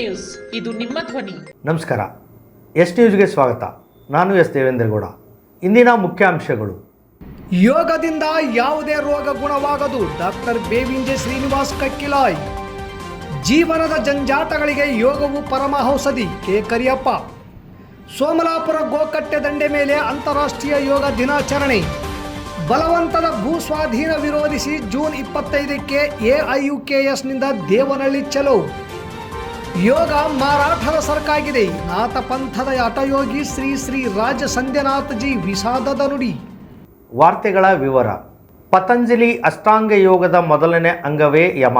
News. ಇದು ನಿಮ್ಮ ಧ್ವನಿ. ನಮಸ್ಕಾರ. ಎಸ್ ನ್ಯೂಸ್ಗೆ ಸ್ವಾಗತ. ನಾನು ಎಸ್ ದೇವೇಂದ್ರಗೌಡ. ಇಂದಿನ ಮುಖ್ಯಾಂಶಗಳು. ಯೋಗದಿಂದ ಯಾವುದೇ ರೋಗ ಗುಣವಾಗದು. ಡಾಕ್ಟರ್ ಬೇವಿಂಜೆ ಶ್ರೀನಿವಾಸ್ ಕಕ್ಕಿಲಾಯ್. ಜೀವನದ ಜಂಜಾಟಗಳಿಗೆ ಯೋಗವು ಪರಮಹೌಷಧಿ ಕೆ. ಕರಿಯಪ್ಪ. ಸೋಮಲಾಪುರ ಗೋಕಟ್ಟೆ ದಂಡೆ ಮೇಲೆ ಅಂತಾರಾಷ್ಟ್ರೀಯ ಯೋಗ ದಿನಾಚರಣೆ. ಬಲವಂತದ ಭೂ ಸ್ವಾಧೀನ ವಿರೋಧಿಸಿ ಜೂನ್ ಇಪ್ಪತ್ತೈದಕ್ಕೆ ಎಐಯುಕೆಎಸ್ನಿಂದ ದೇವನಹಳ್ಳಿ ಚಲೋ. ಯೋಗ ಮಾರಾಠದ ಸರಕಾಗಿದೆ. ನಾಥ ಪಂಥದ ಹಠಯೋಗಿ ಶ್ರೀ ಶ್ರೀ ರಾಜ ಸಂಧ್ಯನಾಥಜಿ ವಿಷಾದದ ನುಡಿ. ವಾರ್ತೆಗಳ ವಿವರ. ಪತಂಜಲಿ ಅಷ್ಟಾಂಗ ಯೋಗದ ಮೊದಲನೇ ಅಂಗವೇ ಯಮ.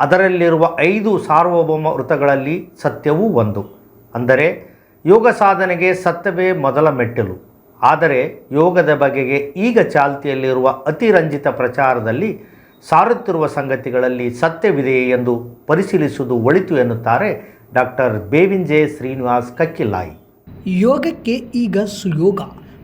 ಅದರಲ್ಲಿರುವ ಐದು ಸಾರ್ವಭೌಮ ವೃತಗಳಲ್ಲಿ ಸತ್ಯವೂ ಒಂದು. ಅಂದರೆ, ಯೋಗ ಸಾಧನೆಗೆ ಸತ್ಯವೇ ಮೊದಲ ಮೆಟ್ಟಿಲು. ಆದರೆ, ಯೋಗದ ಬಗೆಗೆ ಈಗ ಚಾಲ್ತಿಯಲ್ಲಿರುವ ಅತಿರಂಜಿತ ಪ್ರಚಾರದಲ್ಲಿ ಸಾರುತ್ತಿರುವ ಸಂಗತಿಗಳಲ್ಲಿ ಸತ್ಯವಿದೆಯೇ ಎಂದು ಪರಿಶೀಲಿಸುವುದು ಒಳಿತು ಎನ್ನುತ್ತಾರೆ ಡಾಕ್ಟರ್ ಬೇವಿಂಜೆ ಶ್ರೀನಿವಾಸ್ ಕಕ್ಕಿಲ್ಲಾಯಿ. ಯೋಗಕ್ಕೆ ಈಗ ಸುಯೋಗ.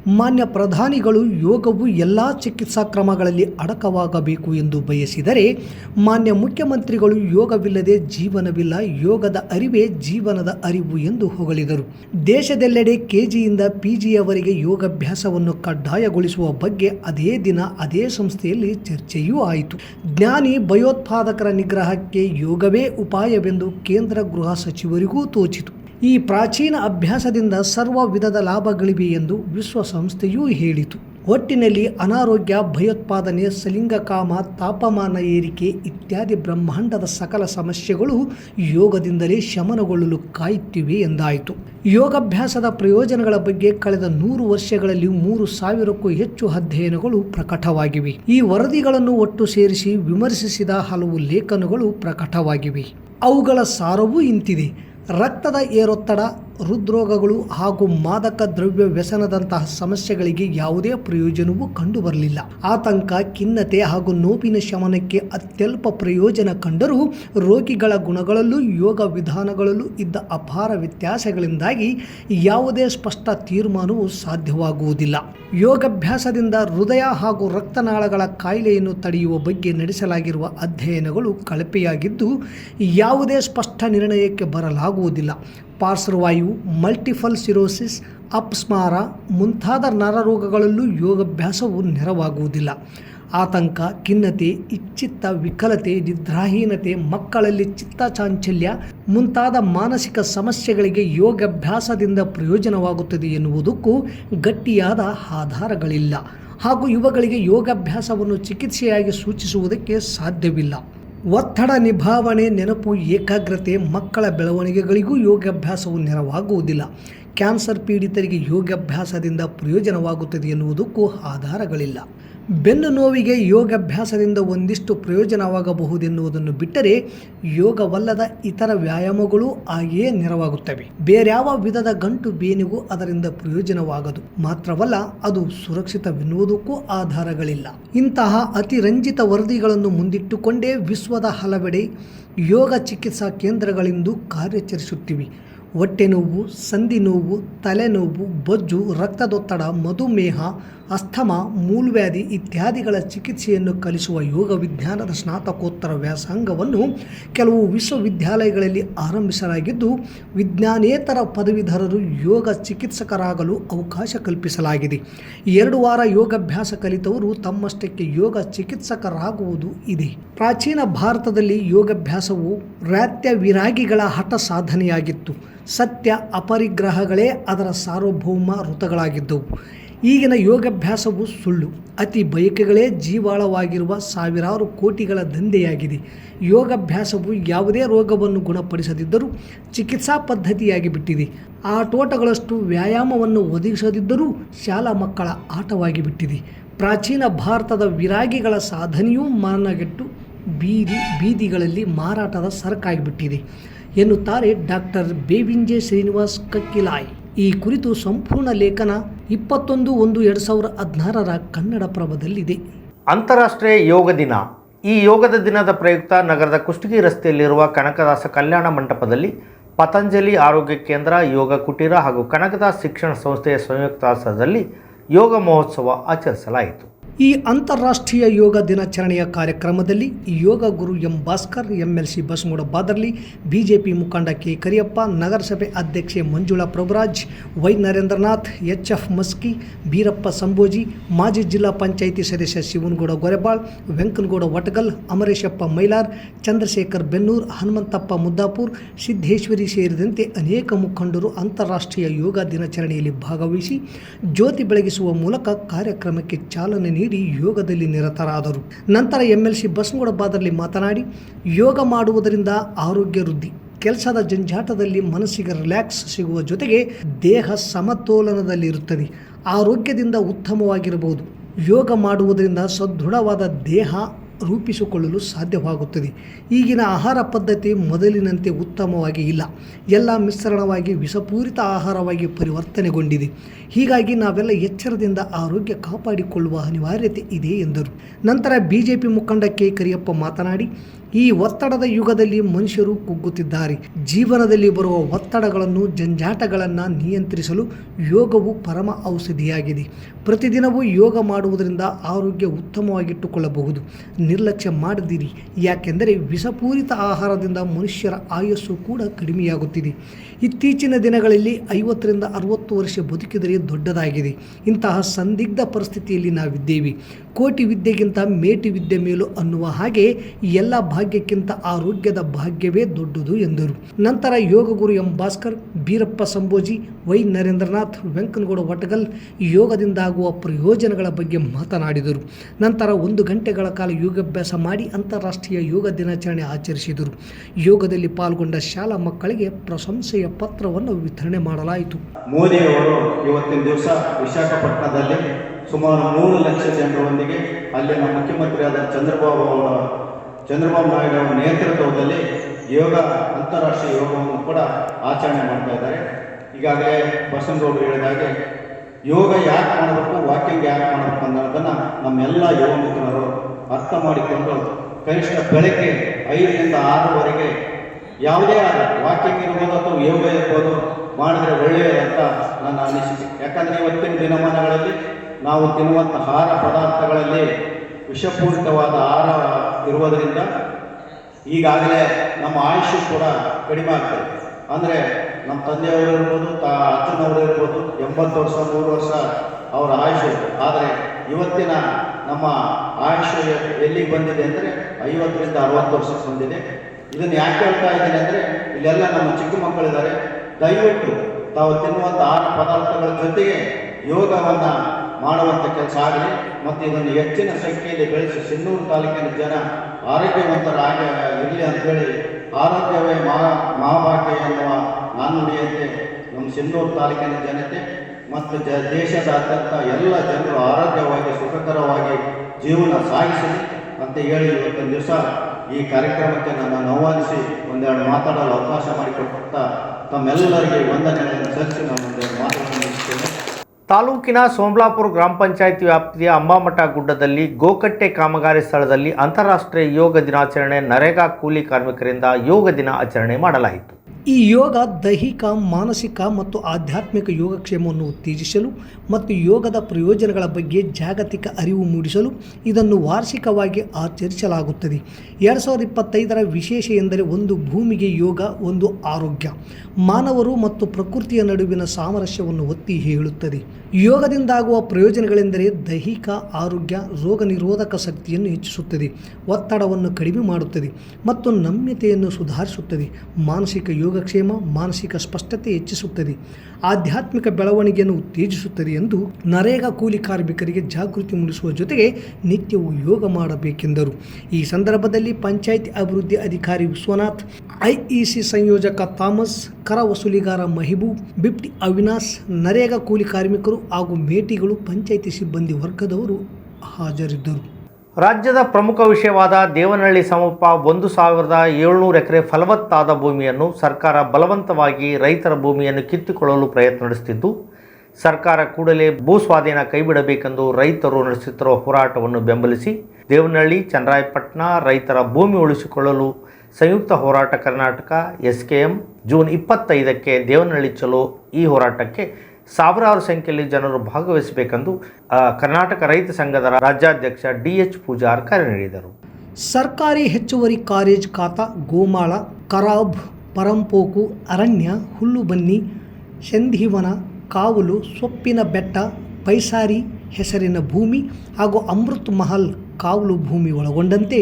ಮಾನ್ಯ ಪ್ರಧಾನಿಗಳು ಯೋಗವು ಎಲ್ಲ ಚಿಕಿತ್ಸಾ ಕ್ರಮಗಳಲ್ಲಿ ಅಡಕವಾಗಬೇಕು ಎಂದು ಬಯಸಿದರೆ ಮಾನ್ಯ ಮುಖ್ಯಮಂತ್ರಿಗಳು ಯೋಗವಿಲ್ಲದೆ ಜೀವನವಿಲ್ಲ, ಯೋಗದ ಅರಿವೇ ಜೀವನದ ಅರಿವು ಎಂದು ಹೊಗಳಿದರು. ದೇಶದೆಲ್ಲೆಡೆ ಕೆಜಿಯಿಂದ ಪಿಜಿಯವರೆಗೆ ಯೋಗಾಭ್ಯಾಸವನ್ನು ಕಡ್ಡಾಯಗೊಳಿಸುವ ಬಗ್ಗೆ ಅದೇ ದಿನ ಅದೇ ಸಂಸ್ಥೆಯಲ್ಲಿ ಚರ್ಚೆಯೂ ಆಯಿತು. ಜ್ಞಾನಿ ಭಯೋತ್ಪಾದಕರ ನಿಗ್ರಹಕ್ಕೆ ಯೋಗವೇ ಉಪಾಯವೆಂದು ಕೇಂದ್ರ ಗೃಹ ಸಚಿವರಿಗೂ ತೋಚಿತು. ಈ ಪ್ರಾಚೀನ ಅಭ್ಯಾಸದಿಂದ ಸರ್ವ ವಿಧದ ಲಾಭಗಳಿವೆ ಎಂದು ವಿಶ್ವಸಂಸ್ಥೆಯೂ ಹೇಳಿತು. ಒಟ್ಟಿನಲ್ಲಿ ಅನಾರೋಗ್ಯ, ಭಯೋತ್ಪಾದನೆ, ಸಲಿಂಗಕಾಮ, ತಾಪಮಾನ ಏರಿಕೆ ಇತ್ಯಾದಿ ಬ್ರಹ್ಮಾಂಡದ ಸಕಲ ಸಮಸ್ಯೆಗಳು ಯೋಗದಿಂದಲೇ ಶಮನಗೊಳ್ಳಲು ಕಾಯುತ್ತಿವೆ ಎಂದಾಯಿತು. ಯೋಗಾಭ್ಯಾಸದ ಪ್ರಯೋಜನಗಳ ಬಗ್ಗೆ ಕಳೆದ ನೂರು ವರ್ಷಗಳಲ್ಲಿ ಮೂರು ಸಾವಿರಕ್ಕೂ ಹೆಚ್ಚು ಅಧ್ಯಯನಗಳು ಪ್ರಕಟವಾಗಿವೆ. ಈ ವರದಿಗಳನ್ನು ಒಟ್ಟು ಸೇರಿಸಿ ವಿಮರ್ಶಿಸಿದ ಹಲವು ಲೇಖನಗಳು ಪ್ರಕಟವಾಗಿವೆ. ಅವುಗಳ ಸಾರವೂ ಇಂತಿದೆ. ರಕ್ತದ ಏರೊತ್ತಡ ಹೃದ್ರೋಗಗಳು ಹಾಗೂ ಮಾದಕ ದ್ರವ್ಯ ವ್ಯಸನದಂತಹ ಸಮಸ್ಯೆಗಳಿಗೆ ಯಾವುದೇ ಪ್ರಯೋಜನವೂ ಕಂಡುಬರಲಿಲ್ಲ. ಆತಂಕ, ಖಿನ್ನತೆ ಹಾಗೂ ನೋವಿನ ಶಮನಕ್ಕೆ ಅತ್ಯಲ್ಪ ಪ್ರಯೋಜನ ಕಂಡರೂ ರೋಗಿಗಳ ಗುಣಗಳಲ್ಲೂ ಯೋಗ ವಿಧಾನಗಳಲ್ಲೂ ಇದ್ದ ಅಪಾರ ವ್ಯತ್ಯಾಸಗಳಿಂದಾಗಿ ಯಾವುದೇ ಸ್ಪಷ್ಟ ತೀರ್ಮಾನವು ಸಾಧ್ಯವಾಗುವುದಿಲ್ಲ. ಯೋಗಾಭ್ಯಾಸದಿಂದ ಹೃದಯ ಹಾಗೂ ರಕ್ತನಾಳಗಳ ಕಾಯಿಲೆಯನ್ನು ತಡೆಯುವ ಬಗ್ಗೆ ನಡೆಸಲಾಗಿರುವ ಅಧ್ಯಯನಗಳು ಕಳಪೆಯಾಗಿದ್ದು, ಯಾವುದೇ ಸ್ಪಷ್ಟ ನಿರ್ಣಯಕ್ಕೆ ಬರಲಾಗುವುದಿಲ್ಲ. ಪಾರ್ಶ್ವವಾಯು ಮಲ್ಟಿಫಲ್ ಸಿರೋಸಿಸ್ ಅಪ್ಸ್ಮಾರ ಮುಂತಾದ ನರರೋಗಗಳಲ್ಲೂ ಯೋಗಾಭ್ಯಾಸವು ನೆರವಾಗುವುದಿಲ್ಲ. ಆತಂಕ, ಖಿನ್ನತೆ ಇಚ್ಛಿತ್ತ ವಿಕಲತೆ, ನಿದ್ರಾಹೀನತೆ, ಮಕ್ಕಳಲ್ಲಿ ಚಿತ್ತಚಾಂಚಲ್ಯ ಮುಂತಾದ ಮಾನಸಿಕ ಸಮಸ್ಯೆಗಳಿಗೆ ಯೋಗಾಭ್ಯಾಸದಿಂದ ಪ್ರಯೋಜನವಾಗುತ್ತದೆ ಎನ್ನುವುದಕ್ಕೂ ಗಟ್ಟಿಯಾದ ಆಧಾರಗಳಿಲ್ಲ. ಹಾಗೂ ಇವುಗಳಿಗೆ ಯೋಗಾಭ್ಯಾಸವನ್ನು ಚಿಕಿತ್ಸೆಯಾಗಿ ಸೂಚಿಸುವುದಕ್ಕೆ ಸಾಧ್ಯವಿಲ್ಲ. ಒತ್ತಡ ನಿಭಾವಣೆ ನೆನಪು ಏಕಾಗ್ರತೆ ಮಕ್ಕಳ ಬೆಳವಣಿಗೆಗಳಿಗೂ ಯೋಗಾಭ್ಯಾಸವು ನೆರವಾಗುವುದಿಲ್ಲ. ಕ್ಯಾನ್ಸರ್ ಪೀಡಿತರಿಗೆ ಯೋಗಾಭ್ಯಾಸದಿಂದ ಪ್ರಯೋಜನವಾಗುತ್ತದೆ ಎನ್ನುವುದಕ್ಕೂ ಆಧಾರಗಳಿಲ್ಲ. ಬೆನ್ನು ನೋವಿಗೆ ಯೋಗಾಭ್ಯಾಸದಿಂದ ಒಂದಿಷ್ಟು ಪ್ರಯೋಜನವಾಗಬಹುದೆನ್ನುವುದನ್ನು ಬಿಟ್ಟರೆ ಯೋಗವಲ್ಲದ ಇತರ ವ್ಯಾಯಾಮಗಳು ಹಾಗೆಯೇ ನೆರವಾಗುತ್ತವೆ. ಬೇರ್ಯಾವ ವಿಧದ ಗಂಟು ಬೇನಿಗೂ ಅದರಿಂದ ಪ್ರಯೋಜನವಾಗದು. ಮಾತ್ರವಲ್ಲ, ಅದು ಸುರಕ್ಷಿತವೆನ್ನುವುದಕ್ಕೂ ಆಧಾರಗಳಿಲ್ಲ. ಇಂತಹ ಅತಿರಂಜಿತ ವರದಿಗಳನ್ನು ಮುಂದಿಟ್ಟುಕೊಂಡೇ ವಿಶ್ವದ ಹಲವೆಡೆ ಯೋಗ ಚಿಕಿತ್ಸಾ ಕೇಂದ್ರಗಳೆಂದು ಕಾರ್ಯಾಚರಿಸುತ್ತಿವೆ. ಹೊಟ್ಟೆ ನೋವು ಸಂಧಿ ನೋವು ತಲೆನೋವು ಬೊಜ್ಜು ರಕ್ತದೊತ್ತಡ ಮಧುಮೇಹ ಅಸ್ಥಮ, ಮೂಲವ್ಯಾಧಿ ಇತ್ಯಾದಿಗಳ ಚಿಕಿತ್ಸೆಯನ್ನು ಕಲಿಸುವ ಯೋಗ ವಿಜ್ಞಾನದ ಸ್ನಾತಕೋತ್ತರ ವ್ಯಾಸಂಗವನ್ನು ಕೆಲವು ವಿಶ್ವವಿದ್ಯಾಲಯಗಳಲ್ಲಿ ಆರಂಭಿಸಲಾಗಿದ್ದು, ವಿಜ್ಞಾನೇತರ ಪದವೀಧರರು ಯೋಗ ಚಿಕಿತ್ಸಕರಾಗಲು ಅವಕಾಶ ಕಲ್ಪಿಸಲಾಗಿದೆ. ಎರಡು ವಾರ ಯೋಗಾಭ್ಯಾಸ ಕಲಿತವರು ತಮ್ಮಷ್ಟಕ್ಕೆ ಯೋಗ ಚಿಕಿತ್ಸಕರಾಗುವುದು ಇದೆ. ಪ್ರಾಚೀನ ಭಾರತದಲ್ಲಿ ಯೋಗಾಭ್ಯಾಸವು ರಾತ್ಯ ವಿರಾಗಿಗಳ ಹಠ ಸಾಧನೆಯಾಗಿತ್ತು. ಸತ್ಯ, ಅಪರಿಗ್ರಹಗಳೇ ಅದರ ಸಾರ್ವಭೌಮ ಋತಗಳಾಗಿದ್ದವು ಈಗಿನ ಯೋಗಾಭ್ಯಾಸವು ಸುಳ್ಳು. ಅತಿ ಬಯಕೆಗಳೇ ಜೀವಾಳವಾಗಿರುವ ಸಾವಿರಾರು ಕೋಟಿಗಳ ದಂಧೆಯಾಗಿದೆ. ಯೋಗಾಭ್ಯಾಸವು ಯಾವುದೇ ರೋಗವನ್ನು ಗುಣಪಡಿಸದಿದ್ದರೂ ಚಿಕಿತ್ಸಾ ಪದ್ಧತಿಯಾಗಿ ಬಿಟ್ಟಿದೆ. ಆಟೋಟಗಳಷ್ಟು ವ್ಯಾಯಾಮವನ್ನು ಒದಗಿಸದಿದ್ದರೂ ಶಾಲಾ ಮಕ್ಕಳ ಆಟವಾಗಿ ಬಿಟ್ಟಿದೆ. ಪ್ರಾಚೀನ ಭಾರತದ ವಿರಾಗಿಗಳ ಸಾಧನೆಯೂ ಮಾನಗೆಟ್ಟು ಬೀದಿ, ಬೀದಿಗಳಲ್ಲಿ ಮಾರಾಟದ ಸರಕಾಗಿಬಿಟ್ಟಿದೆ ಎನ್ನುತ್ತಾರೆ ಡಾಕ್ಟರ್ ಬೇವಿಂಜೆ ಶ್ರೀನಿವಾಸ್ ಕಕ್ಕಿಲಾಯ್. ಈ ಕುರಿತು ಸಂಪೂರ್ಣ ಲೇಖನ ಇಪ್ಪತ್ತೊಂದು ಒಂದು ಎರಡು ಸಾವಿರ ಹದಿನಾರರ ಕನ್ನಡಪ್ರಭದಲ್ಲಿದೆ ಅಂತಾರಾಷ್ಟ್ರೀಯ ಯೋಗ ದಿನ. ಈ ಯೋಗದ ದಿನದ ಪ್ರಯುಕ್ತ ನಗರದ ಕುಷ್ಟಗಿ ರಸ್ತೆಯಲ್ಲಿರುವ ಕನಕದಾಸ ಕಲ್ಯಾಣ ಮಂಟಪದಲ್ಲಿ ಪತಂಜಲಿ ಆರೋಗ್ಯ ಕೇಂದ್ರ, ಯೋಗ ಕುಟೀರ ಹಾಗೂ ಕನಕದಾಸ ಶಿಕ್ಷಣ ಸಂಸ್ಥೆಯ ಸಂಯುಕ್ತಾಸದಲ್ಲಿ ಯೋಗ ಮಹೋತ್ಸವ ಆಚರಿಸಲಾಯಿತು. ಈ ಅಂತಾರಾಷ್ಟ್ರೀಯ ಯೋಗ ದಿನಾಚರಣೆಯ ಕಾರ್ಯಕ್ರಮದಲ್ಲಿ yoga guru M Bhaskar, MLC Basagouda Badarli, BJP ಮುಖಂಡ ಕೆ ಕರಿಯಪ್ಪ, ನಗರಸಭೆ ಅಧ್ಯಕ್ಷೆ Manjula Prabhuraj, Y Narendranath H F Maski, Beerappa Sambhoji, ಮಾಜಿ ಜಿಲ್ಲಾ ಪಂಚಾಯಿತಿ ಸದಸ್ಯ ಶಿವನಗೌಡ ಗೊರೆಬಾಳ್, ವೆಂಕನಗೌಡ ವಟಗಲ್, ಅಮರೇಶಪ್ಪ ಮೈಲಾರ್, ಚಂದ್ರಶೇಖರ್ ಬೆನ್ನೂರ್, ಹನುಮಂತಪ್ಪ ಮುದ್ದಾಪುರ್, ಸಿದ್ದೇಶ್ವರಿ ಸೇರಿದಂತೆ ಅನೇಕ ಮುಖಂಡರು ಅಂತಾರಾಷ್ಟ್ರೀಯ ಯೋಗ ದಿನಾಚರಣೆಯಲ್ಲಿ ಭಾಗವಹಿಸಿ ಜ್ಯೋತಿ ಬೆಳಗಿಸುವ ಮೂಲಕ ಕಾರ್ಯಕ್ರಮಕ್ಕೆ ಚಾಲನೆ ನೀಡಿ ಯೋಗದಲ್ಲಿ ನಿರತರಾದರು. ನಂತರ ಎಂ ಎಲ್ ಸಿ ಬಸನಗೌಡಬ್ಬಾದಲ್ಲಿ ಮಾತನಾಡಿ, ಯೋಗ ಮಾಡುವುದರಿಂದ ಆರೋಗ್ಯ ವೃದ್ಧಿ, ಕೆಲಸದ ಜಂಜಾಟದಲ್ಲಿ ಮನಸ್ಸಿಗೆ ರಿಲ್ಯಾಕ್ಸ್ ಸಿಗುವ ಜೊತೆಗೆ ದೇಹ ಸಮತೋಲನದಲ್ಲಿರುತ್ತದೆ. ಆರೋಗ್ಯದಿಂದ ಉತ್ತಮವಾಗಿರಬಹುದು. ಯೋಗ ಮಾಡುವುದರಿಂದ ಸದೃಢವಾದ ದೇಹ ರೂಪಿಸಿಕೊಳ್ಳಲು ಸಾಧ್ಯವಾಗುತ್ತದೆ. ಈಗಿನ ಆಹಾರ ಪದ್ಧತಿ ಮೊದಲಿನಂತೆ ಉತ್ತಮವಾಗಿ ಇಲ್ಲ. ಎಲ್ಲ ಮಿಶ್ರಣವಾಗಿ ವಿಷಪೂರಿತ ಆಹಾರವಾಗಿ ಪರಿವರ್ತನೆಗೊಂಡಿದೆ. ಹೀಗಾಗಿ ನಾವೆಲ್ಲ ಎಚ್ಚರದಿಂದ ಆರೋಗ್ಯ ಕಾಪಾಡಿಕೊಳ್ಳುವ ಅನಿವಾರ್ಯತೆ ಇದೆ ಎಂದರು. ನಂತರ ಬಿಜೆಪಿ ಮುಖಂಡ ಕೆ ಕರಿಯಪ್ಪ ಮಾತನಾಡಿ ಈ ಒತ್ತಡದ ಯುಗದಲ್ಲಿ ಮನುಷ್ಯರು ಕುಗ್ಗುತ್ತಿದ್ದಾರೆ. ಜೀವನದಲ್ಲಿ ಬರುವ ಒತ್ತಡಗಳನ್ನು, ಜಂಜಾಟಗಳನ್ನು ನಿಯಂತ್ರಿಸಲು ಯೋಗವು ಪರಮ ಔಷಧಿಯಾಗಿದೆ. ಪ್ರತಿದಿನವೂ ಯೋಗ ಮಾಡುವುದರಿಂದ ಆರೋಗ್ಯ ಉತ್ತಮವಾಗಿಟ್ಟುಕೊಳ್ಳಬಹುದು. ನಿರ್ಲಕ್ಷ್ಯ ಮಾಡದಿರಿ. ಯಾಕೆಂದರೆ ವಿಷಪೂರಿತ ಆಹಾರದಿಂದ ಮನುಷ್ಯರ ಆಯಸ್ಸು ಕೂಡ ಕಡಿಮೆಯಾಗುತ್ತಿದೆ. ಇತ್ತೀಚಿನ ದಿನಗಳಲ್ಲಿ ಐವತ್ತರಿಂದ ಅರವತ್ತು ವರ್ಷ ಬದುಕಿದರೆ ದೊಡ್ಡದಾಗಿದೆ. ಇಂತಹ ಸಂದಿಗ್ಧ ಪರಿಸ್ಥಿತಿಯಲ್ಲಿ ನಾವಿದ್ದೇವೆ. ಕೋಟಿ ವಿದ್ಯೆಗಿಂತ ಮೇಟಿ ವಿದ್ಯೆ ಮೇಲು ಅನ್ನುವ ಹಾಗೆ ಎಲ್ಲ ಭಾಗ್ಯಕ್ಕಿಂತ ಆರೋಗ್ಯದ ಭಾಗ್ಯವೇ ದೊಡ್ಡದು ಎಂದರು. ನಂತರ ಯೋಗ ಗುರು ಎಂ ಭಾಸ್ಕರ್, ಬೀರಪ್ಪ ಸಂಭೋಜಿ, ವೈ ನರೇಂದ್ರನಾಥ್, ವೆಂಕನಗೌಡ ವಟಗಲ್ ಯೋಗದಿಂದ ಆಗುವ ಪ್ರಯೋಜನಗಳ ಬಗ್ಗೆ ಮಾತನಾಡಿದರು. ನಂತರ ಒಂದು ಗಂಟೆಗಳ ಕಾಲ ಯೋಗಾಭ್ಯಾಸ ಮಾಡಿ ಅಂತಾರಾಷ್ಟ್ರೀಯ ಯೋಗ ದಿನಾಚರಣೆ ಆಚರಿಸಿದರು. ಯೋಗದಲ್ಲಿ ಪಾಲ್ಗೊಂಡ ಶಾಲಾ ಮಕ್ಕಳಿಗೆ ಪ್ರಶಂಸೆಯ ಪತ್ರವನ್ನು ವಿತರಣೆ ಮಾಡಲಾಯಿತು. ಮೋದಿಯವರು ಇವತ್ತಿನ ದಿವಸ ವಿಶಾಖಪಟ್ಟಣದಲ್ಲಿ ಸುಮಾರು ಮೂರು ಲಕ್ಷ ಜನರೊಂದಿಗೆ ಅಲ್ಲಿನ ಮುಖ್ಯಮಂತ್ರಿಯಾದ ಚಂದ್ರಬಾಬು ಅವರ, ಚಂದ್ರಬಾಬು ನಾಯ್ಡು ಅವರ ನೇತೃತ್ವದಲ್ಲಿ ಯೋಗ, ಅಂತಾರಾಷ್ಟ್ರೀಯ ಯೋಗವನ್ನು ಕೂಡ ಆಚರಣೆ ಮಾಡ್ತಾ ಇದ್ದಾರೆ. ಈಗಾಗಲೇ ಬಸನಗೌಡರು ಹೇಳಿದಾಗೆ ಯೋಗ ಯಾಕೆ ಮಾಡಬೇಕು, ವಾಕಿಂಗ್ ಯಾಕೆ ಮಾಡಬೇಕು ಅನ್ನೋದನ್ನು ನಮ್ಮೆಲ್ಲ ಯೋಗ ಮಿತ್ರರು ಅರ್ಥ ಮಾಡಿಕೊಂಡು ಕನಿಷ್ಠ ಬೆಳಗ್ಗೆ ಐದರಿಂದ ಆರರವರೆಗೆ ಯಾವುದೇ ಆದ ವಾಕಿಂಗ್ ಇರ್ಬೋದು ಅಥವಾ ಯೋಗ ಇರ್ಬೋದು ಮಾಡಿದ್ರೆ ಒಳ್ಳೆಯದಂತ ನನ್ನ ಅನಿಸಿಕೆ. ಯಾಕಂದರೆ ಇವತ್ತಿನ ದಿನಮಾನಗಳಲ್ಲಿ ನಾವು ತಿನ್ನುವಂಥ ಆಹಾರ ಪದಾರ್ಥಗಳಲ್ಲಿ ವಿಷಪೂರಿತವಾದ ಆಹಾರ ಇರುವುದರಿಂದ ಈಗಾಗಲೇ ನಮ್ಮ ಆಯುಷ್ಯ ಕೂಡ ಕಡಿಮೆ ಆಗ್ತದೆ. ಅಂದರೆ ನಮ್ಮ ತಂದೆಯವರು ಇರ್ಬೋದು, ತಾ, ಅಜ್ಜನವರು ಇರ್ಬೋದು, ಎಂಬತ್ತು ವರ್ಷ ನೂರು ವರ್ಷ ಅವರ ಆಯುಷ್ಯ ಆದರೆ ಇವತ್ತಿನ ನಮ್ಮ ಆಯುಷ್ಯ ಎಲ್ಲಿಗೆ ಬಂದಿದೆ ಅಂದರೆ ಐವತ್ತರಿಂದ ಅರವತ್ತು ವರ್ಷಕ್ಕೆ ಬಂದಿದೆ. ಇದನ್ನು ಯಾಕೆ ಹೇಳ್ತಾ ಇದ್ದೀನಿ ಅಂದರೆ ಇಲ್ಲೆಲ್ಲ ನಮ್ಮ ಚಿಕ್ಕ ಮಕ್ಕಳಿದ್ದಾರೆ. ದಯವಿಟ್ಟು ತಾವು ತಿನ್ನುವಂಥ ಆಹಾರ ಪದಾರ್ಥಗಳ ಜೊತೆಗೆ ಯೋಗವನ್ನು ಮಾಡುವಂಥ ಕೆಲಸ ಆಗಲಿ, ಮತ್ತು ಇದನ್ನು ಹೆಚ್ಚಿನ ಸಂಖ್ಯೆಯಲ್ಲಿ ಬೆಳೆಸಿ ಸಿನ್ನೂರು ತಾಲೂಕಿನ ಜನ ಆರೋಗ್ಯವಂತರಾಗಿ ಇರಲಿ ಅಂತೇಳಿ ಆರೋಗ್ಯವೇ ಮಹಾ ಮಹಾಭಾಗ್ಯ ಎನ್ನುವ ನಾನುಡಿಯಂತೆ ನಮ್ಮ ಸಿನ್ನೂರು ತಾಲೂಕಿನ ಜನತೆ ಮತ್ತು ಜ, ದೇಶದಾದ್ಯಂತ ಎಲ್ಲ ಜನರು ಆರೋಗ್ಯವಾಗಿ ಸುಖಕರವಾಗಿ ಜೀವನ ಸಾಗಿಸಲಿ ಅಂತ ಹೇಳಿ ಇವತ್ತು ದಿವಸ ಈ ಕಾರ್ಯಕ್ರಮಕ್ಕೆ ನನ್ನ ಆಹ್ವಾನಿಸಿ ಒಂದೆರಡು ಮಾತಾಡಲು ಅವಕಾಶ ಮಾಡಿಕೊಟ್ಟ ತಮ್ಮೆಲ್ಲರಿಗೆ ವಂದನೆಗಳನ್ನು ಸಲ್ಲಿಸಿ ನಾನು ಒಂದೆರಡು ಮುಗಿಸ್ತೇನೆ. ತಾಲೂಕಿನ ಸೋಮಲಾಪುರ ಗ್ರಾಮ ಪಂಚಾಯಿತಿ ವ್ಯಾಪ್ತಿಯ ಅಂಬಾಮಠ ಗುಡ್ಡದಲ್ಲಿ ಗೋಕಟ್ಟೆ ಕಾಮಗಾರಿ ಸ್ಥಳದಲ್ಲಿ ಅಂತಾರಾಷ್ಟ್ರೀಯ ಯೋಗ ದಿನಾಚರಣೆ ನರೇಗಾ ಕೂಲಿ ಕಾರ್ಮಿಕರಿಂದ ಯೋಗ ದಿನ ಆಚರಣೆ ಮಾಡಲಾಯಿತು. ಈ ಯೋಗ ದೈಹಿಕ, ಮಾನಸಿಕ ಮತ್ತು ಆಧ್ಯಾತ್ಮಿಕ ಯೋಗಕ್ಷೇಮವನ್ನು ಉತ್ತೇಜಿಸಲು ಮತ್ತು ಯೋಗದ ಪ್ರಯೋಜನಗಳ ಬಗ್ಗೆ ಜಾಗತಿಕ ಅರಿವು ಮೂಡಿಸಲು ಇದನ್ನು ವಾರ್ಷಿಕವಾಗಿ ಆಚರಿಸಲಾಗುತ್ತದೆ. ಎರಡು ಸಾವಿರದ ಇಪ್ಪತ್ತೈದರ ವಿಶೇಷ ಎಂದರೆ ಒಂದು ಭೂಮಿಗೆ ಯೋಗ, ಒಂದು ಆರೋಗ್ಯ. ಮಾನವರು ಮತ್ತು ಪ್ರಕೃತಿಯ ನಡುವಿನ ಸಾಮರಸ್ಯವನ್ನು ಒತ್ತಿ ಹೇಳುತ್ತದೆ. ಯೋಗದಿಂದಾಗುವ ಪ್ರಯೋಜನಗಳೆಂದರೆ ದೈಹಿಕ, ಆರೋಗ್ಯ, ರೋಗ ನಿರೋಧಕ ಶಕ್ತಿಯನ್ನು ಹೆಚ್ಚಿಸುತ್ತದೆ, ಒತ್ತಡವನ್ನು ಕಡಿಮೆ ಮಾಡುತ್ತದೆ ಮತ್ತು ನಮ್ಯತೆಯನ್ನು ಸುಧಾರಿಸುತ್ತದೆ, ಮಾನಸಿಕ ಯೋಗಕ್ಷೇಮ ಮಾನಸಿಕ ಸ್ಪಷ್ಟತೆ ಹೆಚ್ಚಿಸುತ್ತದೆ, ಆಧ್ಯಾತ್ಮಿಕ ಬೆಳವಣಿಗೆಯನ್ನು ಉತ್ತೇಜಿಸುತ್ತದೆ ಎಂದು ನರೇಗಾ ಕೂಲಿ ಕಾರ್ಮಿಕರಿಗೆ ಜಾಗೃತಿ ಮೂಡಿಸುವ ಜೊತೆಗೆ ನಿತ್ಯವೂ ಯೋಗ ಮಾಡಬೇಕೆಂದರು. ಈ ಸಂದರ್ಭದಲ್ಲಿ ಪಂಚಾಯಿತಿ ಅಭಿವೃದ್ಧಿ ಅಧಿಕಾರಿ ವಿಶ್ವನಾಥ್ ಐಇಸಿ ಸಂಯೋಜಕ ಥಾಮಸ್ ಕರ ವಸೂಲಿಗಾರ ಮಹಿಬೂಬ್ ಬಿಪ್ಟಿ ಅವಿನಾಶ್, ನರೇಗಾ ಕೂಲಿ ಕಾರ್ಮಿಕರು ಹಾಗೂ ಮೇಟಿಗಳು, ಪಂಚಾಯಿತಿ ಸಿಬ್ಬಂದಿ ವರ್ಗದವರು ಹಾಜರಿದ್ದರು. ರಾಜ್ಯದ ಪ್ರಮುಖ ವಿಷಯವಾದ ದೇವನಹಳ್ಳಿ ಸಮೀಪ ಒಂದು ಸಾವಿರದ ಏಳ್ನೂರು ಎಕರೆ ಫಲವತ್ತಾದ ಭೂಮಿಯನ್ನು ಸರ್ಕಾರ ಬಲವಂತವಾಗಿ ರೈತರ ಭೂಮಿಯನ್ನು ಕಿತ್ತುಕೊಳ್ಳಲು ಪ್ರಯತ್ನ ನಡೆಸುತ್ತಿದ್ದು, ಸರ್ಕಾರ ಕೂಡಲೇ ಭೂ ಸ್ವಾಧೀನ ಕೈಬಿಡಬೇಕೆಂದು ರೈತರು ನಡೆಸುತ್ತಿರುವ ಹೋರಾಟವನ್ನು ಬೆಂಬಲಿಸಿ, ದೇವನಹಳ್ಳಿ, ಚನ್ನರಾಯಪಟ್ಟಣ ರೈತರ ಭೂಮಿ ಉಳಿಸಿಕೊಳ್ಳಲು ಸಂಯುಕ್ತ ಹೋರಾಟ ಕರ್ನಾಟಕ ಎಸ್ ಜೂನ್ ಇಪ್ಪತ್ತೈದಕ್ಕೆ ದೇವನಹಳ್ಳಿ ಚಲೋ ಈ ಹೋರಾಟಕ್ಕೆ ಸಾವಿರಾರು ಸಂಖ್ಯೆಯಲ್ಲಿ ಜನರು ಭಾಗವಹಿಸಬೇಕೆಂದು ಕರ್ನಾಟಕ ರೈತ ಸಂಘದ ರಾಜ್ಯಾಧ್ಯಕ್ಷ ಡಿ ಎಚ್ ಪೂಜಾರ್ ಕರೆ ನೀಡಿದರು. ಸರ್ಕಾರಿ ಹೆಚ್ಚುವರಿ ಕಾಲೇಜ್ ಖಾತಾ ಗೋಮಾಳ, ಕರಾಬ್, ಪರಂಪೋಕು, ಅರಣ್ಯ, ಹುಲ್ಲುಬನ್ನಿ ಸಂಧಿವನ ಕಾವಲು, ಸೊಪ್ಪಿನ ಬೆಟ್ಟ ಪೈಸಾರಿ ಹೆಸರಿನ ಭೂಮಿ ಹಾಗೂ ಅಮೃತ್ ಮಹಲ್ ಕಾವಲು ಭೂಮಿ ಒಳಗೊಂಡಂತೆ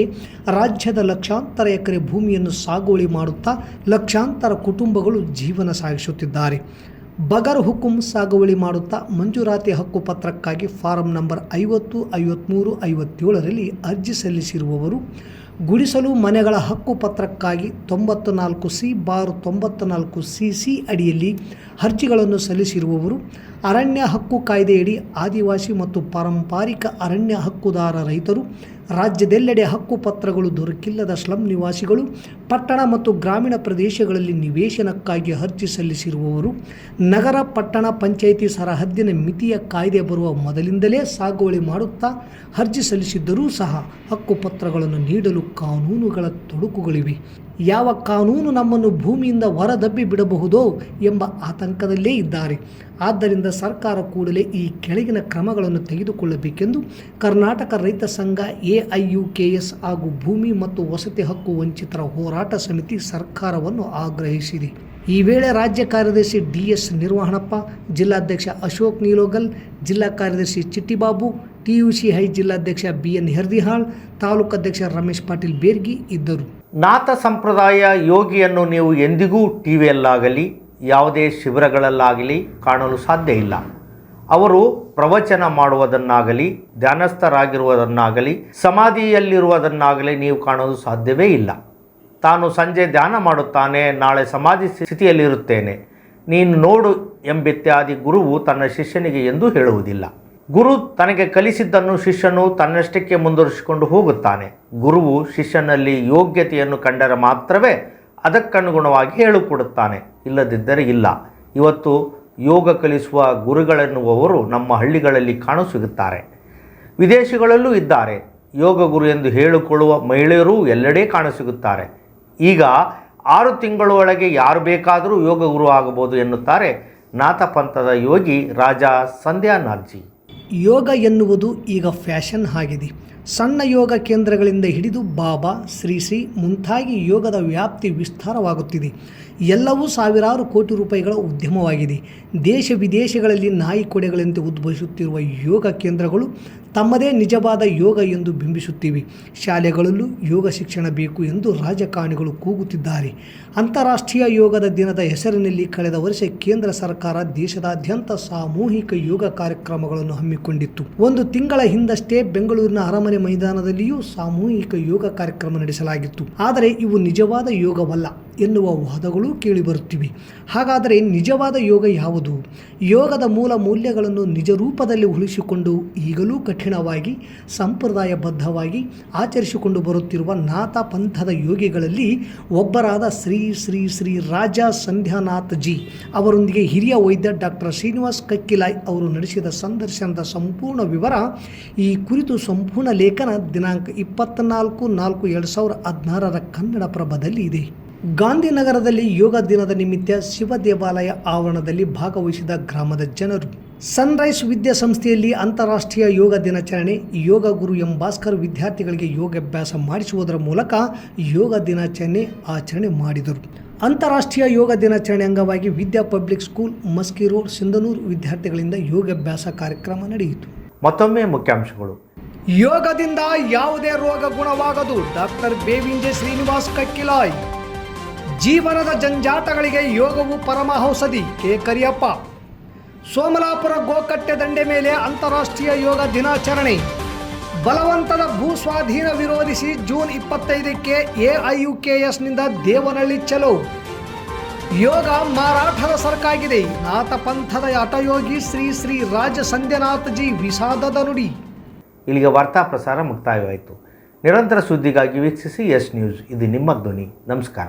ರಾಜ್ಯದ ಲಕ್ಷಾಂತರ ಎಕರೆ ಭೂಮಿಯನ್ನು ಸಾಗುವಳಿ ಮಾಡುತ್ತಾ ಲಕ್ಷಾಂತರ ಕುಟುಂಬಗಳು ಜೀವನ ಸಾಗಿಸುತ್ತಿದ್ದಾರೆ. ಬಗರ್ ಹುಕುಂ ಸಾಗುವಳಿ ಮಾಡುತ್ತಾ ಮಂಜೂರಾತಿ ಹಕ್ಕು ಪತ್ರಕ್ಕಾಗಿ ಫಾರಂ ನಂಬರ್ ಐವತ್ತು ಐವತ್ತ್ಮೂರು ಐವತ್ತೇಳರಲ್ಲಿ ಅರ್ಜಿ ಸಲ್ಲಿಸಿರುವವರು ಗುಡಿಸಲು ಮನೆಗಳ ಹಕ್ಕು ಪತ್ರಕ್ಕಾಗಿ ತೊಂಬತ್ತು ನಾಲ್ಕು ಸಿ ಬಾರ್ ತೊಂಬತ್ತು ನಾಲ್ಕು ಸಿ ಸಿ ಅಡಿಯಲ್ಲಿ ಅರ್ಜಿಗಳನ್ನು ಸಲ್ಲಿಸಿರುವವರು ಅರಣ್ಯ ಹಕ್ಕು ಕಾಯ್ದೆಯಡಿ ಆದಿವಾಸಿ ಮತ್ತು ಪಾರಂಪರಿಕ ಅರಣ್ಯ ಹಕ್ಕುದಾರ ರೈತರು ರಾಜ್ಯದೆಲ್ಲೆಡೆ ಹಕ್ಕು ಪತ್ರಗಳು ದೊರಕಿಲ್ಲದ ಸ್ಲಂ ನಿವಾಸಿಗಳು ಪಟ್ಟಣ ಮತ್ತು ಗ್ರಾಮೀಣ ಪ್ರದೇಶಗಳಲ್ಲಿ ನಿವೇಶನಕ್ಕಾಗಿ ಅರ್ಜಿ ಸಲ್ಲಿಸಿರುವವರು, ನಗರ ಪಟ್ಟಣ ಪಂಚಾಯಿತಿ ಸರಹದ್ದಿನ ಮಿತಿಯ ಕಾಯ್ದೆ ಬರುವ ಮೊದಲಿಂದಲೇ ಸಾಗುವಳಿ ಮಾಡುತ್ತಾ ಅರ್ಜಿ ಸಲ್ಲಿಸಿದ್ದರೂ ಸಹ ಹಕ್ಕುಪತ್ರಗಳನ್ನು ನೀಡಲು ಕಾನೂನುಗಳ ತೊಡಕುಗಳಿವೆ. ಯಾವ ಕಾನೂನು ನಮ್ಮನ್ನು ಭೂಮಿಯಿಂದ ಹೊರದಬ್ಬಿ ಬಿಡಬಹುದೋ ಎಂಬ ಆತಂಕದಲ್ಲೇ ಇದ್ದಾರೆ. ಆದ್ದರಿಂದ ಸರ್ಕಾರ ಕೂಡಲೇ ಈ ಕೆಳಗಿನ ಕ್ರಮಗಳನ್ನು ತೆಗೆದುಕೊಳ್ಳಬೇಕೆಂದು ಕರ್ನಾಟಕ ರೈತ ಸಂಘ ಎಐಯುಕೆಎಸ್ ಹಾಗೂ ಭೂಮಿ ಮತ್ತು ವಸತಿ ಹಕ್ಕು ವಂಚಿತರ ಹೋರಾಟ ಸಮಿತಿ ಸರ್ಕಾರವನ್ನು ಆಗ್ರಹಿಸಿದೆ. ಈ ವೇಳೆ ರಾಜ್ಯ ಕಾರ್ಯದರ್ಶಿ ಡಿ ಎಸ್ ನಿರ್ವಹಣಪ್ಪ ಜಿಲ್ಲಾಧ್ಯಕ್ಷ ಅಶೋಕ್ ನೀಲೋಗಲ್, ಜಿಲ್ಲಾ ಕಾರ್ಯದರ್ಶಿ ಚಿಟ್ಟಿಬಾಬು, ಟಿಯುಸಿ ಹೈ ಜಿಲ್ಲಾಧ್ಯಕ್ಷ ಬಿ ಎನ್ ಹೆರ್ದಿಹಾಳ್, ತಾಲೂಕು ಅಧ್ಯಕ್ಷ ರಮೇಶ್ ಪಾಟೀಲ್ ಬೇರ್ಗಿ ಇದ್ದರು. ನಾಥ ಸಂಪ್ರದಾಯ ಯೋಗಿಯನ್ನು ನೀವು ಎಂದಿಗೂ ಟಿವಿಯಲ್ಲಾಗಲಿ ಯಾವುದೇ ಶಿಬಿರಗಳಲ್ಲಾಗಲಿ ಕಾಣಲು ಸಾಧ್ಯ ಇಲ್ಲ. ಅವರು ಪ್ರವಚನ ಮಾಡುವುದನ್ನಾಗಲಿ, ಧ್ಯಾನಸ್ಥರಾಗಿರುವುದನ್ನಾಗಲಿ, ಸಮಾಧಿಯಲ್ಲಿರುವುದನ್ನಾಗಲಿ ನೀವು ಕಾಣಲು ಸಾಧ್ಯವೇ ಇಲ್ಲ. ತಾನು ಸಂಜೆ ಧ್ಯಾನ ಮಾಡುತ್ತಾನೆ, ನಾಳೆ ಸಮಾಧಿ ಸ್ಥಿತಿಯಲ್ಲಿರುತ್ತೇನೆ. ನೀನು ನೋಡು ಎಂಬಿತ್ಯಾದಿ ಗುರುವು ತನ್ನ ಶಿಷ್ಯನಿಗೆ ಎಂದು ಹೇಳುವುದಿಲ್ಲ. ಗುರು ತನಗೆ ಕಲಿಸಿದ್ದನ್ನು ಶಿಷ್ಯನು ತನ್ನಷ್ಟಕ್ಕೆ ಮುಂದುವರಿಸಿಕೊಂಡು ಹೋಗುತ್ತಾನೆ. ಗುರುವು ಶಿಷ್ಯನಲ್ಲಿ ಯೋಗ್ಯತೆಯನ್ನು ಕಂಡರೆ ಮಾತ್ರವೇ ಅದಕ್ಕನುಗುಣವಾಗಿ ಹೇಳಿಕೊಡುತ್ತಾನೆ. ಇಲ್ಲದಿದ್ದರೆ ಇಲ್ಲ. ಇವತ್ತು ಯೋಗ ಕಲಿಸುವ ಗುರುಗಳೆನ್ನುವವರು ನಮ್ಮ ಹಳ್ಳಿಗಳಲ್ಲಿ ಕಾಣಸಿಗುತ್ತಾರೆ ವಿದೇಶಗಳಲ್ಲೂ ಇದ್ದಾರೆ. ಯೋಗ ಗುರು ಎಂದು ಹೇಳಿಕೊಳ್ಳುವ ಮಹಿಳೆಯರೂ ಎಲ್ಲೆಡೆ ಕಾಣಸಿಗುತ್ತಾರೆ ಈಗ ಆರು ತಿಂಗಳೊಳಗೆ ಯಾರು ಬೇಕಾದರೂ ಯೋಗ ಗುರು ಆಗಬಹುದು ಎನ್ನುತ್ತಾರೆ ನಾಥಪಂಥದ ಯೋಗಿ ರಾಜ ಸಂಧ್ಯಾನಾಥ್ಜಿ. ಯೋಗ ಎನ್ನುವುದು ಈಗ ಫ್ಯಾಷನ್ ಆಗಿದೆ. ಸಣ್ಣ ಯೋಗ ಕೇಂದ್ರಗಳಿಂದ ಹಿಡಿದು ಬಾಬಾ, ಶ್ರೀ ಶ್ರೀ ಮುಂತಾಗಿ ಯೋಗದ ವ್ಯಾಪ್ತಿ ವಿಸ್ತಾರವಾಗುತ್ತಿದೆ. ಎಲ್ಲವೂ ಸಾವಿರಾರು ಕೋಟಿ ರೂಪಾಯಿಗಳ ಉದ್ಯಮವಾಗಿದೆ. ದೇಶ ವಿದೇಶಗಳಲ್ಲಿ ನಾಯಿ ಕೊಡೆಗಳಂತೆ ಉದ್ಭವಿಸುತ್ತಿರುವ ಯೋಗ ಕೇಂದ್ರಗಳು ತಮ್ಮದೇ ನಿಜವಾದ ಯೋಗ ಎಂದು ಬಿಂಬಿಸುತ್ತಿವೆ. ಶಾಲೆಗಳಲ್ಲೂ ಯೋಗ ಶಿಕ್ಷಣ ಬೇಕು ಎಂದು ರಾಜಕಾರಣಿಗಳು ಕೂಗುತ್ತಿದ್ದಾರೆ. ಅಂತಾರಾಷ್ಟ್ರೀಯ ಯೋಗದ ದಿನದ ಹೆಸರಿನಲ್ಲಿ ಕಳೆದ ವರ್ಷ ಕೇಂದ್ರ ಸರ್ಕಾರ ದೇಶದಾದ್ಯಂತ ಸಾಮೂಹಿಕ ಯೋಗ ಕಾರ್ಯಕ್ರಮಗಳನ್ನು ಹಮ್ಮಿಕೊಂಡಿತ್ತು. ಒಂದು ತಿಂಗಳ ಹಿಂದಷ್ಟೇ ಬೆಂಗಳೂರಿನ ಅರಮನೆ ಮೈದಾನದಲ್ಲಿಯೂ ಸಾಮೂಹಿಕ ಯೋಗ ಕಾರ್ಯಕ್ರಮ ನಡೆಸಲಾಗಿತ್ತು. ಆದರೆ ಇವು ನಿಜವಾದ ಯೋಗವಲ್ಲ. ಎನ್ನುವ ವಾದಗಳು ಕೇಳಿಬರುತ್ತಿವೆ. ಹಾಗಾದರೆ ನಿಜವಾದ ಯೋಗ ಯಾವುದು? ಯೋಗದ ಮೂಲ ಮೌಲ್ಯಗಳನ್ನು ನಿಜ ರೂಪದಲ್ಲಿ ಉಳಿಸಿಕೊಂಡು ಈಗಲೂ ಕಠಿಣವಾಗಿ, ಸಂಪ್ರದಾಯಬದ್ಧವಾಗಿ ಆಚರಿಸಿಕೊಂಡು ಬರುತ್ತಿರುವ ನಾಥ ಪಂಥದ ಯೋಗಿಗಳಲ್ಲಿ ಒಬ್ಬರಾದ ಶ್ರೀ ಶ್ರೀ ಶ್ರೀ ರಾಜ ಸಂಧ್ಯಾನಾಥ್ ಜಿ ಅವರೊಂದಿಗೆ ಹಿರಿಯ ವೈದ್ಯ ಡಾಕ್ಟರ್ ಶ್ರೀನಿವಾಸ್ ಕಕ್ಕಿಲಾಯ್ ಅವರು ನಡೆಸಿದ ಸಂದರ್ಶನದ ಸಂಪೂರ್ಣ ವಿವರ ಈ ಕುರಿತು ಸಂಪೂರ್ಣ ಲೇಖನ ದಿನಾಂಕ ಇಪ್ಪತ್ತ್ನಾಲ್ಕು ನಾಲ್ಕು ಎರಡು ಸಾವಿರದ ಹದಿನಾರರ ಕನ್ನಡ ಪ್ರಭದಲ್ಲಿ ಇದೆ. ಗಾಂಧಿನಗರದಲ್ಲಿ ಯೋಗ ದಿನದ ನಿಮಿತ್ತ ಶಿವ ದೇವಾಲಯ ಆವರಣದಲ್ಲಿ ಭಾಗವಹಿಸಿದ ಗ್ರಾಮದ ಜನರು. ಸನ್ರೈಸ್ ವಿದ್ಯಾಸಂಸ್ಥೆಯಲ್ಲಿ ಅಂತಾರಾಷ್ಟ್ರೀಯ ಯೋಗ ದಿನಾಚರಣೆ ಯೋಗ ಗುರು ಎಂ ಭಾಸ್ಕರ್ ವಿದ್ಯಾರ್ಥಿಗಳಿಗೆ ಯೋಗಾಭ್ಯಾಸ ಮಾಡಿಸುವುದರ ಮೂಲಕ ಯೋಗ ದಿನಾಚರಣೆ ಆಚರಣೆ ಮಾಡಿದರು. ಅಂತಾರಾಷ್ಟ್ರೀಯ ಯೋಗ ದಿನಾಚರಣೆ ಅಂಗವಾಗಿ Vidya public school Maski road Sindhanur ವಿದ್ಯಾರ್ಥಿಗಳಿಂದ ಯೋಗಾಭ್ಯಾಸ ಕಾರ್ಯಕ್ರಮ ನಡೆಯಿತು. ಮತ್ತೊಮ್ಮೆ ಮುಖ್ಯಾಂಶಗಳು. ಯೋಗದಿಂದ ಯಾವುದೇ ರೋಗ ಗುಣವಾಗದು. ಡಾಕ್ಟರ್ ಬೇವಿಂಜೆ ಶ್ರೀನಿವಾಸ್ ಕಕ್ಕಿಲಾಯ್. ಜೀವನದ ಜಂಜಾಟಗಳಿಗೆ ಯೋಗವು ಪರಮಹೌಷಧಿ ಕೆ ಕರಿಯಪ್ಪ ಸೋಮಲಾಪುರ ಗೋಕಟ್ಟೆ ದಂಡೆ ಮೇಲೆ ಅಂತಾರಾಷ್ಟ್ರೀಯ ಯೋಗ ದಿನಾಚರಣೆ. ಬಲವಂತದ ಭೂ ಸ್ವಾಧೀನ ವಿರೋಧಿಸಿ ಜೂನ್ ಇಪ್ಪತ್ತೈದಕ್ಕೆ ಎಐಯುಕೆಎಸ್ನಿಂದ ದೇವನಹಳ್ಳಿ ಚಲೋ. ಯೋಗ ಮಾರಾಟದ ಸರ್ಕಾಗಿದೆ. ನಾಥ ಪಂಥದ ಹಠಯೋಗಿ ಶ್ರೀ ಶ್ರೀ ರಾಜ ಸಂಧ್ಯನಾಥಜಿ ವಿಷಾದದ ನುಡಿ. ಇಲ್ಲಿಗೆ ವಾರ್ತಾ ಪ್ರಸಾರ ಮುಕ್ತಾಯವಾಯಿತು. ನಿರಂತರ ಸುದ್ದಿಗಾಗಿ ವೀಕ್ಷಿಸಿ ಎಸ್ ನ್ಯೂಸ್. ಇದು ನಿಮ್ಮ ಧ್ವನಿ. ನಮಸ್ಕಾರ.